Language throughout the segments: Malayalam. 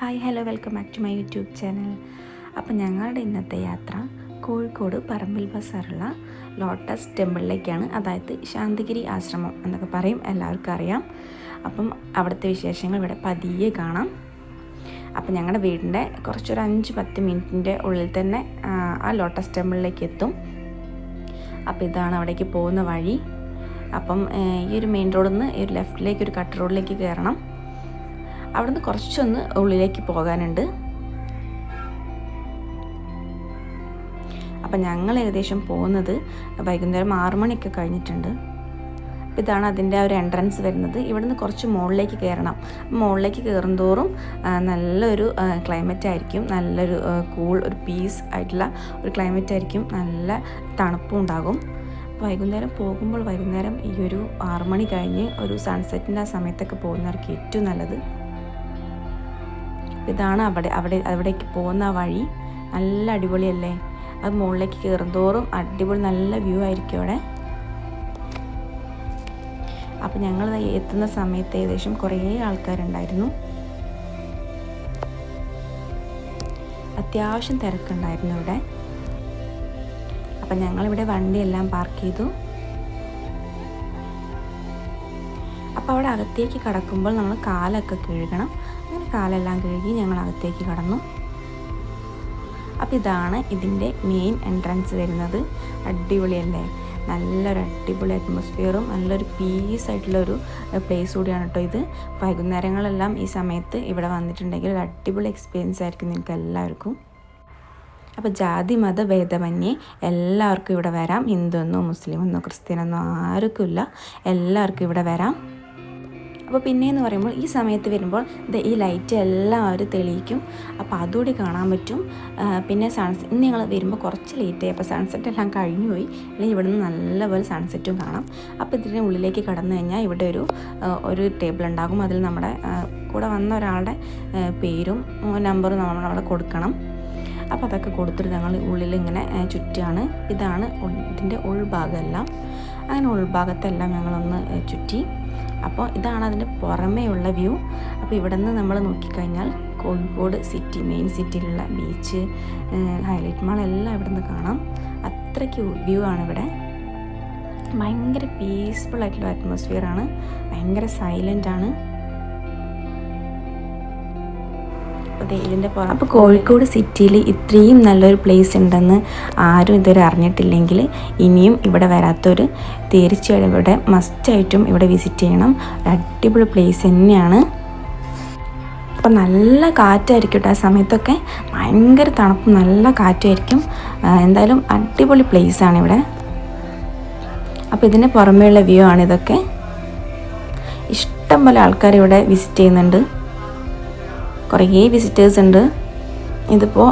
Hi hello welcome back to my YouTube channel. അപ്പോൾ ഞങ്ങളുടെ ഇന്നത്തെ യാത്ര കോഴിക്കോട് പറമ്പിൽ ബസാറുള്ള ലോട്ടസ് ടെമ്പിളിലേക്കാണ്. അതായത് ശാന്തിഗിരി ആശ്രമം എന്നൊക്കെ പറയും. എല്ലാവർക്കും അറിയാം. അപ്പം അവിടുത്തെ വിശേഷങ്ങൾ ഇവിടെ പതിയെ കാണാം. അപ്പം ഞങ്ങളുടെ വീടിന്റെ കുറച്ചൊരു അഞ്ച് പത്ത് മിനിറ്റിന്റെ ഉള്ളിൽ തന്നെ ആ, ലോട്ടസ് ടെമ്പിളിലേക്ക് എത്തും. അപ്പോൾ ഇതാണ് അവിടേക്ക് പോകുന്ന വഴി. അപ്പം ഈ ഒരു മെയിൻ റോഡിൽ നിന്ന് ഈ ഒരു ലെഫ്റ്റിലേക്ക് ഒരു കട്ട് റോഡിലേക്ക് കയറണം. അവിടുന്ന് കുറച്ചൊന്ന് ഉള്ളിലേക്ക് പോകാനുണ്ട്. അപ്പം ഞങ്ങൾ ഏകദേശം പോകുന്നത് വൈകുന്നേരം ആറു മണിയൊക്കെ കഴിഞ്ഞിട്ടുണ്ട്. ഇതാണ് അതിന്റെ ഒരു എൻട്രൻസ് വരുന്നത്. ഇവിടുന്ന് കുറച്ച് മുകളിലേക്ക് കയറണം. മുകളിലേക്ക് കയറുന്തോറും നല്ലൊരു ക്ലൈമറ്റ് ആയിരിക്കും. നല്ലൊരു കൂൾ ഒരു പീസ് ആയിട്ടുള്ള ഒരു ക്ലൈമറ്റ് ആയിരിക്കും. നല്ല തണുപ്പും ഉണ്ടാകും. വൈകുന്നേരം പോകുമ്പോൾ വൈകുന്നേരം ഈ ഒരു ആറുമണി കഴിഞ്ഞ് ഒരു സൺസെറ്റിന്റെ ആ സമയത്തൊക്കെ പോകുന്നവർക്ക് ഏറ്റവും നല്ലത്. ഇതാണ് അവിടെ അവിടെ അവിടേക്ക് പോകുന്ന വഴി. നല്ല അടിപൊളിയല്ലേ? അത് മുകളിലേക്ക് കയറുന്തോറും അടിപൊളി നല്ല വ്യൂ ആയിരിക്കും അവിടെ. അപ്പം ഞങ്ങൾ എത്തുന്ന സമയത്ത് ഏകദേശം കുറേ ആൾക്കാരുണ്ടായിരുന്നു. അത്യാവശ്യം തിരക്കുണ്ടായിരുന്നു ഇവിടെ. അപ്പം ഞങ്ങളിവിടെ വണ്ടിയെല്ലാം പാർക്ക് ചെയ്തു. അപ്പോൾ അവിടെ അകത്തേക്ക് കടക്കുമ്പോൾ നമ്മൾ കാലൊക്കെ കഴുകണം. അങ്ങനെ കാലെല്ലാം കഴുകി ഞങ്ങൾ അകത്തേക്ക് കടന്നു. അപ്പോൾ ഇതാണ് ഇതിന്റെ മെയിൻ എൻട്രൻസ് വരുന്നത്. അടിപൊളിയല്ലേ നല്ലൊരു അടിപൊളി അറ്റ്മോസ്ഫിയറും നല്ലൊരു പീസ് ആയിട്ടുള്ളൊരു പ്ലേസ് കൂടിയാണ് കേട്ടോ ഇത്. വൈകുന്നേരങ്ങളെല്ലാം ഈ സമയത്ത് ഇവിടെ വന്നിട്ടുണ്ടെങ്കിൽ ഒരു അടിപൊളി എക്സ്പീരിയൻസ് ആയിരിക്കും നിങ്ങൾക്ക് എല്ലാവർക്കും. അപ്പോൾ ജാതി മത ഭേദമന്യേ എല്ലാവർക്കും ഇവിടെ വരാം. ഹിന്ദു എന്നോ മുസ്ലിം എന്നോ ക്രിസ്ത്യൻ എന്നോ ആർക്കും ആർക്കുമില്ല. എല്ലാവർക്കും ഇവിടെ വരാം. അപ്പോൾ പിന്നെയെന്ന് പറയുമ്പോൾ ഈ സമയത്ത് വരുമ്പോൾ ഈ ലൈറ്റ് എല്ലാം അവർ തെളിയിക്കും. അപ്പോൾ അതുകൂടി കാണാൻ പറ്റും. പിന്നെ സൺസെറ്റ് ഇന്ന് ഞങ്ങൾ വരുമ്പോൾ കുറച്ച് ലേറ്റായി അപ്പോൾ സൺസെറ്റ് എല്ലാം കഴിഞ്ഞു പോയി. അല്ലെങ്കിൽ ഇവിടുന്ന് നല്ലപോലെ സൺസെറ്റും കാണാം. അപ്പോൾ ഇതിന്റെ ഉള്ളിലേക്ക് കടന്നു കഴിഞ്ഞാൽ ഇവിടെ ഒരു ഒരു ടേബിൾ ഉണ്ടാകും. അതിൽ നമ്മുടെ കൂടെ വന്ന ഒരാളുടെ പേരും നമ്പറും നമ്മൾ അവിടെ കൊടുക്കണം. അപ്പോൾ അതൊക്കെ കൊടുത്തിട്ട് ഞങ്ങൾ ഉള്ളിൽ ഇങ്ങനെ ആ, ചുറ്റുകയാണ് ഇതാണ് ഇതിന്റെ ഉൾഭാഗമെല്ലാം. അങ്ങനെ ഉൾഭാഗത്തെല്ലാം ഞങ്ങളൊന്ന് ചുറ്റി. അപ്പോൾ ഇതാണ് അതിന്റെ പുറമേയുള്ള വ്യൂ. അപ്പോൾ ഇവിടെ നിന്ന് നമ്മൾ നോക്കിക്കഴിഞ്ഞാൽ കോഴിക്കോട് സിറ്റി മെയിൻ സിറ്റിയിലുള്ള ബീച്ച് ഹൈലൈറ്റ് മാൾ എല്ലാം ഇവിടെ നിന്ന് കാണാം. അത്രയ്ക്ക് വ്യൂ ആണ് ഇവിടെ. ഭയങ്കര പീസ്ഫുൾ ആയിട്ടുള്ള അറ്റ്മോസ്ഫിയർ ആണ്. ഭയങ്കര സൈലന്റ് ആണ്. അതെ ഇതിന്റെ പുറം അപ്പോൾ കോഴിക്കോട് സിറ്റിയിൽ ഇത്രയും നല്ലൊരു പ്ലേസ് ഉണ്ടെന്ന് ആരും ഇതുവരെ അറിഞ്ഞിട്ടില്ലെങ്കിൽ ഇനിയും ഇവിടെ വരാത്തൊരു തീർച്ചയായും ഇവിടെ മസ്റ്റായിട്ടും ഇവിടെ വിസിറ്റ് ചെയ്യണം. അടിപൊളി പ്ലേസ് തന്നെയാണ്. അപ്പോൾ നല്ല കാറ്റായിരിക്കും ആ സമയത്തൊക്കെ ഭയങ്കര തണുപ്പ് നല്ല കാറ്റായിരിക്കും. എന്തായാലും അടിപൊളി place ആണ് ഇവിടെ. അപ്പോൾ ഇതിന് പുറമേയുള്ള വ്യൂ ആണ് ഇതൊക്കെ. ഇഷ്ടം പോലെ ആൾക്കാർ ഇവിടെ വിസിറ്റ് ചെയ്യുന്നുണ്ട്. കുറേ വിസിറ്റേഴ്സ് ഉണ്ട്. ഇതിപ്പോൾ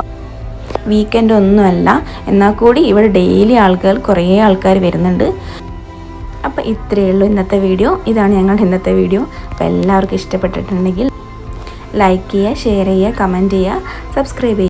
വീക്കെൻഡ് ഒന്നുമല്ല. എന്നാൽ കൂടി ഇവിടെ ഡെയിലി ആൾക്കാർ കുറേ ആൾക്കാർ വരുന്നുണ്ട്. അപ്പോൾ ഇത്രയേ ഉള്ളൂ ഇന്നത്തെ വീഡിയോ ഇതാണ് ഞങ്ങളുടെ ഇന്നത്തെ വീഡിയോ അപ്പോൾ എല്ലാവർക്കും ഇഷ്ടപ്പെട്ടിട്ടുണ്ടെങ്കിൽ ലൈക്ക് ചെയ്യുക ഷെയർ ചെയ്യുക കമന്റ് ചെയ്യുക സബ്സ്ക്രൈബ് ചെയ്യുക.